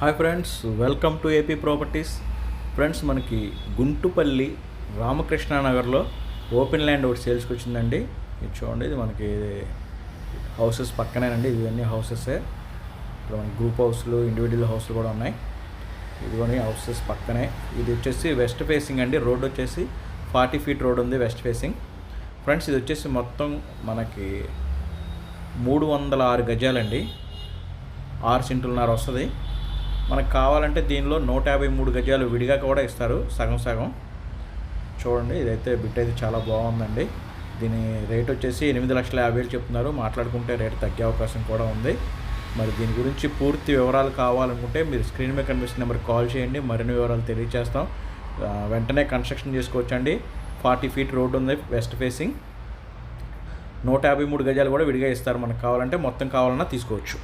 Hi friends welcome to AP properties. Friends మనకి Guntupalli రామకృష్ణానగర్లో open land ఒకటి సేల్స్కి వచ్చిందండి. ఇది చూడండి ఇది మనకి హౌసెస్ పక్కనేనండి ఇవన్నీ హౌసెసే. ఇక్కడ మనకి గ్రూప్ హౌస్లు ఇండివిజువల్ హౌస్లు కూడా ఉన్నాయి. ఇదిగోని హౌసెస్ పక్కనే. ఇది వచ్చేసి వెస్ట్ ఫేసింగ్ అండి రోడ్ వచ్చేసి ఫార్టీ ఫీట్ రోడ్ ఉంది వెస్ట్ ఫేసింగ్. ఫ్రెండ్స్ ఇది వచ్చేసి మొత్తం మనకి మూడు వందల ఆరు గజాలండి. ఆరు సెంటులన్నర వస్తుంది. మనకు కావాలంటే దీనిలో నూట యాభై మూడు గజాలు విడిగా కూడా ఇస్తారు సగం సగం. చూడండి ఇదైతే బిట్ అయితే చాలా బాగుందండి. దీని రేట్ వచ్చేసి ఎనిమిది లక్షల యాభై వేలు చెప్తున్నారు. మాట్లాడుకుంటే రేట్ తగ్గే అవకాశం కూడా ఉంది. మరి దీని గురించి పూర్తి వివరాలు కావాలనుకుంటే మీరు స్క్రీన్ మీద కనిపిస్తున్న నెంబర్కి కాల్ చేయండి. మరిన్ని వివరాలు తెలియజేస్తాం. వెంటనే కన్స్ట్రక్షన్ చేసుకోవచ్చండి. ఫార్టీ ఫీట్ రోడ్ ఉంది వెస్ట్ ఫేసింగ్. నూట యాభై మూడు గజాలు కూడా విడిగా ఇస్తారు. మనకు కావాలంటే మొత్తం కావాలన్నా తీసుకోవచ్చు.